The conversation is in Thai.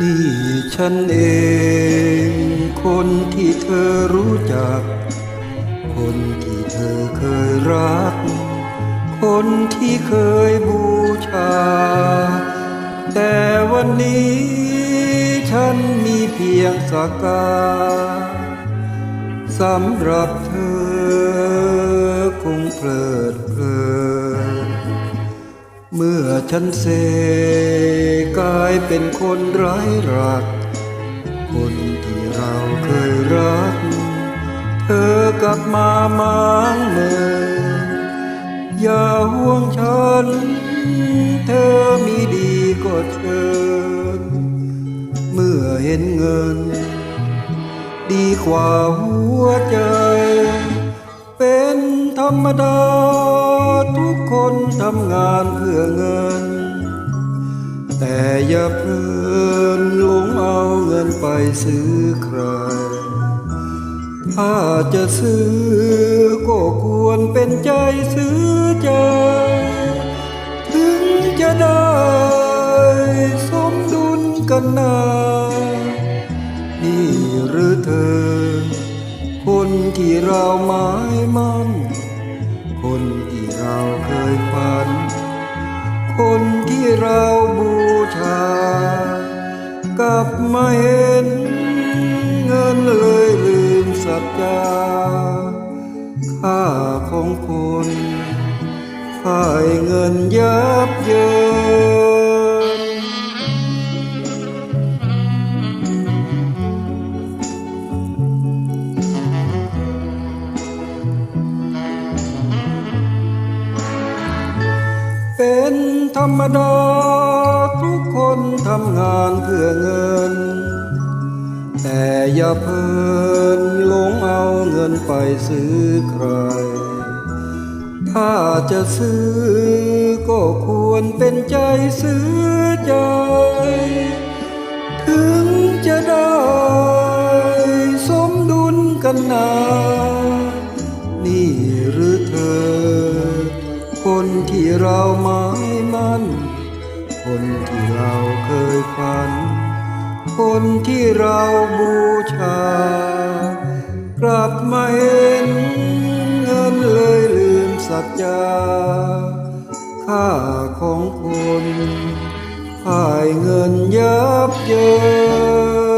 นี่ฉันเอง คนที่เธอรู้จัก คนที่เธอเคยรัก คนที่เคยบู ชา แต่วันนี้ฉันมีเพียงสักการสำหรับเธอคงเพลิดเพลินเมื่อฉันเสกลายเป็นคนไร้รัก คนที่เราเคยรัก เธอกลับมามางเมิน อย่าห่วงฉัน เธอมีดีก็เชิญเมื่อเห็นเงิน ดีกว่าหัวใจ เป็นธรรมดา ทุกคนทำงานเพื่อเงิน แต่อย่าเพลินหลงเอาเงินไปซื้อใคร ถ้าจะซื้อก็ควรเป็นใจซื้อใจ ถึงจะได้สมดุลกันนานี่หรือเธอ คนที่เราหมายมั่น คนที่เราเคยฝัน คนที่เราบูชา จาค่าของคนฝ่ายเงินยับเยินเป็นธรรมดาทุกคนทำงานเพื่อเงิน แต่อย่าเพลินหลงเอาเงินไปซื้อใคร ถ้าจะซื้อก็ควรเป็นใจซื้อใจ ถึงจะได้สมดุลกันนานี่หรือเธอ คนที่เราหมายมั่น คนที่เราเคยฝัน คนที่เราบูชา กลับมาเห็นเงินเลยลืมสัจจา ค่าของคนฝ่ายเงินยับเยิน